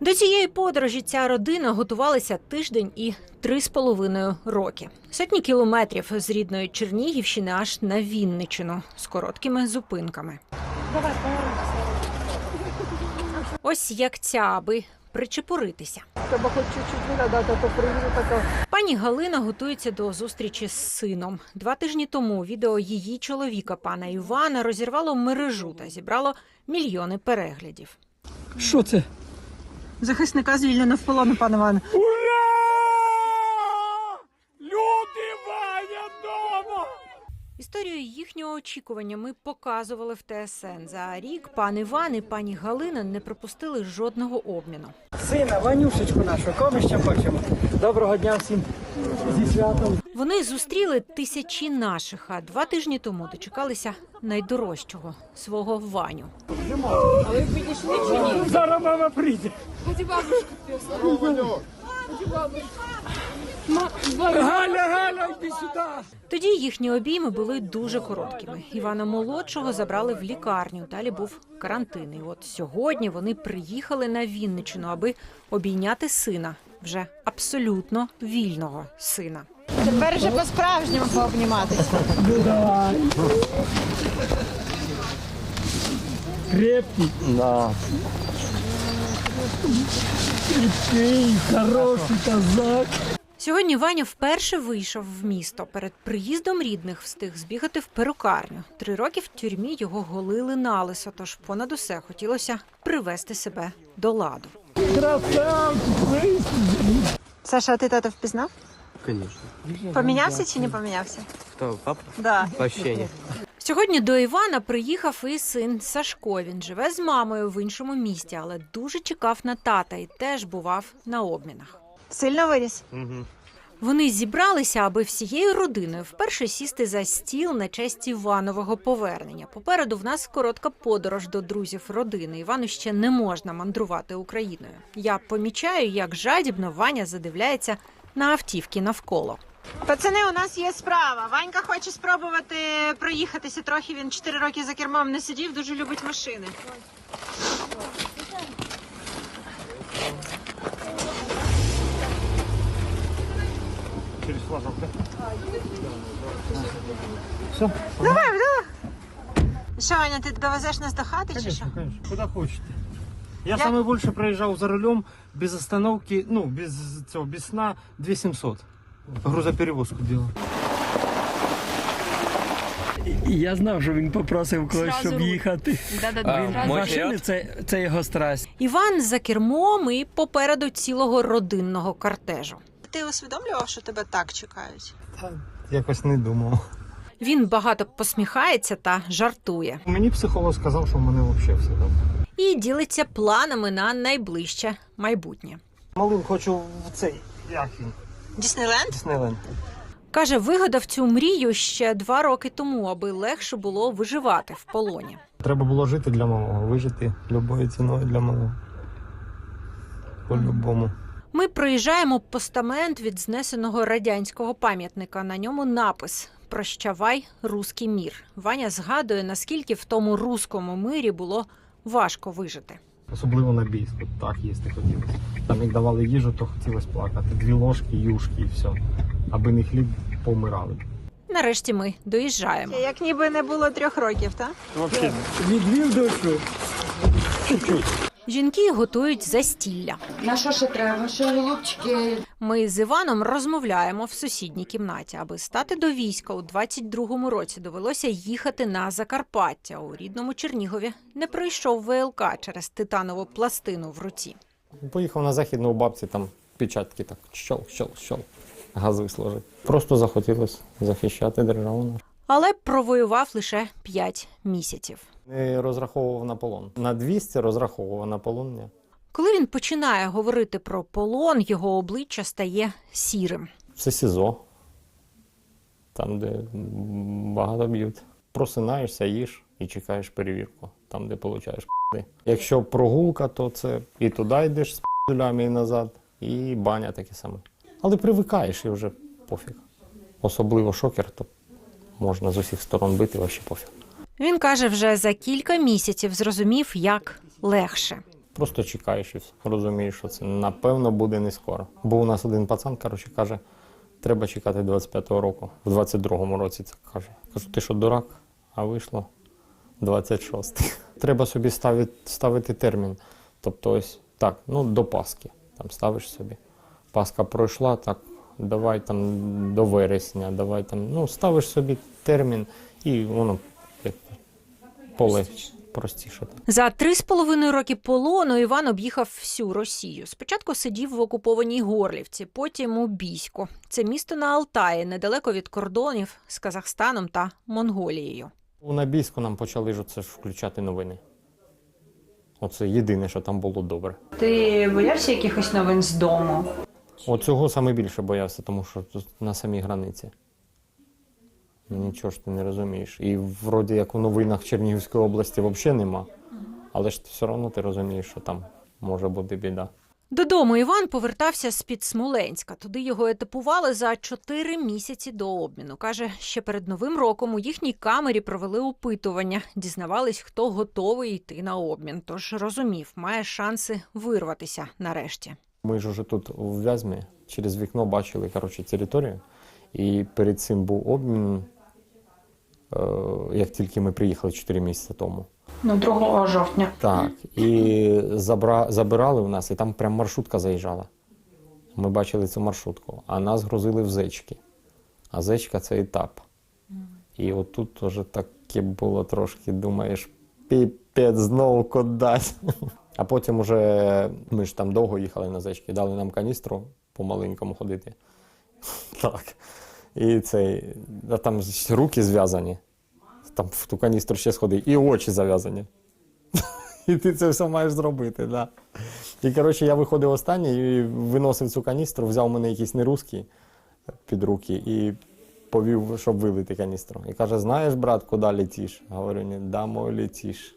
До цієї подорожі ця родина готувалася тиждень і три з половиною роки. Сотні кілометрів з рідної Чернігівщини аж на Вінничину з короткими зупинками. Ось як ця, аби причепуритися. Треба хоч чуть-чуть виглядати, то приїду така. Пані Галина готується до зустрічі з сином. Два тижні тому відео її чоловіка, пана Івана, розірвало мережу та зібрало мільйони переглядів. Що це? Захисника звільнено в полону, пане Іване. Ура! Люди Ваня дома! Історію їхнього очікування ми показували в ТСН. За рік пан Іван і пані Галина не пропустили жодного обміну. Сина, Ванюшечку нашу, кого ми ще хочемо. Доброго дня всім зі святом. Вони зустріли тисячі наших, а два тижні тому дочекалися найдорожчого свого Ваню. Зараз мама прийде. Галя, Галя, йди сюди. Тоді їхні обійми були дуже короткими. Івана молодшого забрали в лікарню. Далі був карантин. І от сьогодні вони приїхали на Вінничину, аби обійняти сина, вже абсолютно вільного сина. Тепер вже по-справжньому пообніматися. Крепкий. Да. Крепкий, хороший козак. Сьогодні Ваня вперше вийшов в місто. Перед приїздом рідних встиг збігати в перукарню. Три роки в тюрмі його голили налисо, тож понад усе хотілося привести себе до ладу. Красавчик. Саша, а ти тата впізнав? Конечно. Помінявся чи не помінявся? Кто, папа? Да. Вообще нет. Сьогодні до Івана приїхав і син Сашко. Він живе з мамою в іншому місті, але дуже чекав на тата і теж бував на обмінах. Сильно виріс? Мгм. Вони зібралися, аби всією родиною вперше сісти за стіл на честь Іванового повернення. Попереду в нас коротка подорож до друзів родини. Івану ще не можна мандрувати Україною. Я помічаю, як жадібно Ваня задивляється на автівки навколо. Пацани, у нас є справа. Ванька хоче спробувати проїхатися трохи. Він 4 роки за кермом не сидів, дуже любить машини. Через Давай, давай. Що, Ваня, ти довезеш нас до хати чи що? Куда хочете. Я, Я- самый больше проезжал за рулем без остановки, ну, без цього, без сна 2700. Грузоперевозку делал. Я знав, що він попросив когось, щоб руль. їхати. А, мой Машини це, це його страсть. Іван за кермом і попереду цілого родинного кортежу. Ти усвідомлював, що тебе так чекають? Та якось не думав. Він багато посміхається та жартує. Мені психолог сказав, що в мене взагалі все добре. І ділиться планами на найближче майбутнє. Малим хочу в цей, як він, Діснейленд? Диснейленд. Каже, вигадав цю мрію ще два роки тому, аби легше було виживати в полоні. Треба було жити для малого, вижити любою ціною для малого. По-любому. Ми проїжджаємо постамент від знесеного радянського пам'ятника. На ньому напис Прощавай, руський мір. Ваня згадує, наскільки в тому руському мирі було важко вижити. Особливо на бійську. Так їсти хотілося. Там як давали їжу, то хотілося плакати. Дві ложки, юшки і все. Аби не хліб, помирали. Нарешті ми доїжджаємо. Як ніби не було трьох років, так? Відвів душу. Жінки готують застілля. На що ще треба? Що голубчики? Ми з Іваном розмовляємо в сусідній кімнаті. Аби стати до війська у 22-му році довелося їхати на Закарпаття. У рідному Чернігові не пройшов ВЛК через титанову пластину в руці. Поїхав на захід, ну, у бабці там печатки так щол, щол, щол. Гази сложить. Просто захотілося захищати державу. Але провоював лише 5 місяців. Не розраховував на полон. На 200 розраховував на полон. Ні. Коли він починає говорити про полон, його обличчя стає сірим. Це СІЗО. Там, де багато б'ють. Просинаєшся, їш і чекаєш перевірку, там, де получаєш п***и. Якщо прогулка, то це і туди йдеш з п***лями і назад, і баня таке саме. Але привикаєш і вже пофіг. Особливо шокер, то можна з усіх сторон бити, вообще пофіг. Він каже, вже за кілька місяців зрозумів, як легше. Просто чекаєш і все. розумієш, що це напевно буде не скоро. Бо у нас один пацан, коротше, каже, треба чекати 25-го року. В 22-му році це каже. Кажу, ти що, дурак? А вийшло 26-й. Треба собі ставити, ставити термін. Тобто, ось так, ну до Пасхи. Там ставиш собі. Пасха пройшла, так, давай там до вересня, давай там. Ну, ставиш собі термін і воно як полегше, простіше. За три з половиною роки полону Іван об'їхав всю Росію. Спочатку сидів в окупованій Горлівці, потім у Бійську. Це місто на Алтаї, недалеко від кордонів з Казахстаном та Монголією. У Набійську нам почали ж оце ж включати новини. Оце єдине, що там було добре. Ти боявся якихось новин з дому? Оцього саме більше боявся, тому що тут на самій границі. Нічого ж ти не розумієш. І вроді як у новинах Чернігівської області взагалі нема. Але ж все одно ти розумієш, що там може бути біда. Додому Іван повертався з-під Смоленська. Туди його етапували за чотири місяці до обміну. Каже, ще перед новим роком у їхній камері провели опитування, дізнавались, хто готовий йти на обмін. Тож розумів, має шанси вирватися нарешті. Ми ж уже тут у Вязьмі через вікно бачили коротше, територію. І перед цим був обмін, е, як тільки ми приїхали 4 місяці тому. Ну, 2 жовтня. Так, і забра... забирали в нас, і там прям маршрутка заїжджала. Ми бачили цю маршрутку, а нас грузили в зечки. А зечка це етап. І отут теж таке було трошки, думаєш, піпець знову кудись. А потім уже ми ж там довго їхали на зечки, дали нам каністру по маленькому ходити. Так. І цей, а там руки зв'язані. Там в ту каністру ще сходи, і очі зав'язані. І ти це все маєш зробити, да. І коротше, я виходив останній і виносив цю каністру, взяв мене якийсь нерусський під руки і повів, щоб вилити каністру. І каже: знаєш, брат, куди летиш? Говорю, ні, да, мой летиш.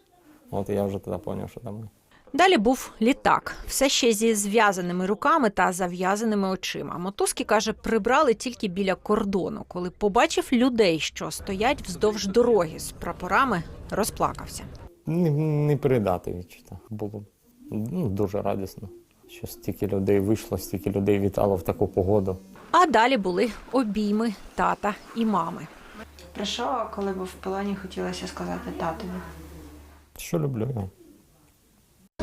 От я вже тоді зрозумів, що там. Далі був літак, все ще зі зв'язаними руками та зав'язаними очима. Мотузки каже, прибрали тільки біля кордону. Коли побачив людей, що стоять вздовж дороги з прапорами, розплакався. Не, не передати відчуття. Було ну, дуже радісно, що стільки людей вийшло, стільки людей вітало в таку погоду. А далі були обійми тата і мами. Про що, коли був в полоні, хотілося сказати татові? Що люблю я.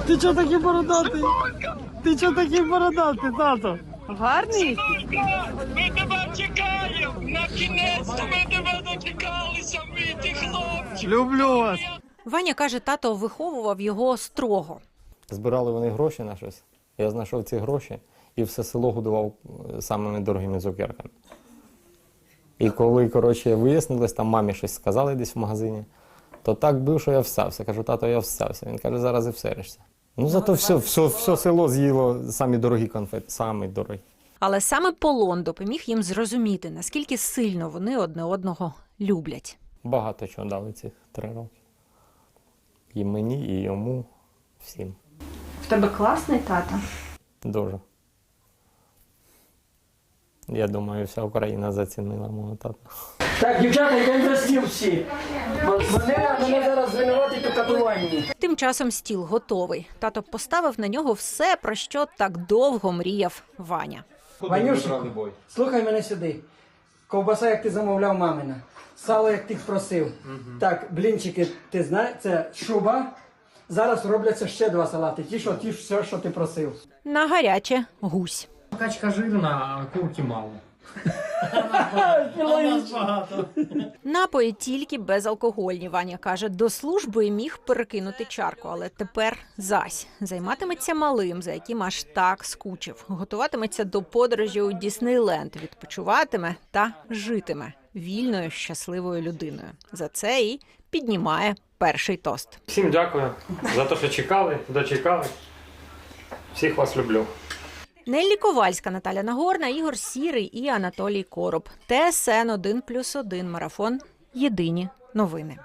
Ти чого такий бородатий? Ти чого такий бородатий, тато? Гарний? Ми тебе чекаємо! На кінець ми тебе дочекалися, мій ти хлопчик! Люблю вас! Ваня каже, тато виховував його строго. Збирали вони гроші на щось. Я знайшов ці гроші і все село годував е, самими дорогими цукерками. І коли, коротше, вияснилось, там мамі щось сказали десь в магазині, то так бив, що я всався. Кажу, тато, я всався. Він каже, зараз і всеришся. Ну зато все, все, все село з'їло самі дорогі конфети, самі дорогі. Але саме полон допоміг їм зрозуміти, наскільки сильно вони одне одного люблять. Багато чого дали цих три роки. І мені, і йому, всім. В тебе класний тато. Дуже. Я думаю, вся Україна зацінила мого тата. Так, дівчата, йдемо за стіл всі. Мене, мене зараз звинуватить у катуванні. Тим часом стіл готовий. Тато поставив на нього все, про що так довго мріяв Ваня. Ванюшику, слухай мене сюди. Ковбаса, як ти замовляв мамина. Сало, як ти просив. Так, блінчики, ти знаєш, це шуба. Зараз робляться ще два салати. Ті, що ті, все, що ти просив. На гаряче гусь. Качка жирна, а курки мало. Напої тільки безалкогольні. Ваня каже, до служби міг перекинути чарку, але тепер зась займатиметься малим, за яким аж так скучив. Готуватиметься до подорожі у Діснейленд, відпочиватиме та житиме вільною щасливою людиною. За це і піднімає перший тост. Всім дякую за те, що чекали, дочекали. Всіх вас люблю. Неллі Ковальська, Наталя Нагорна, Ігор Сірий і Анатолій Короб. ТСН 1+,1 марафон. Єдині новини.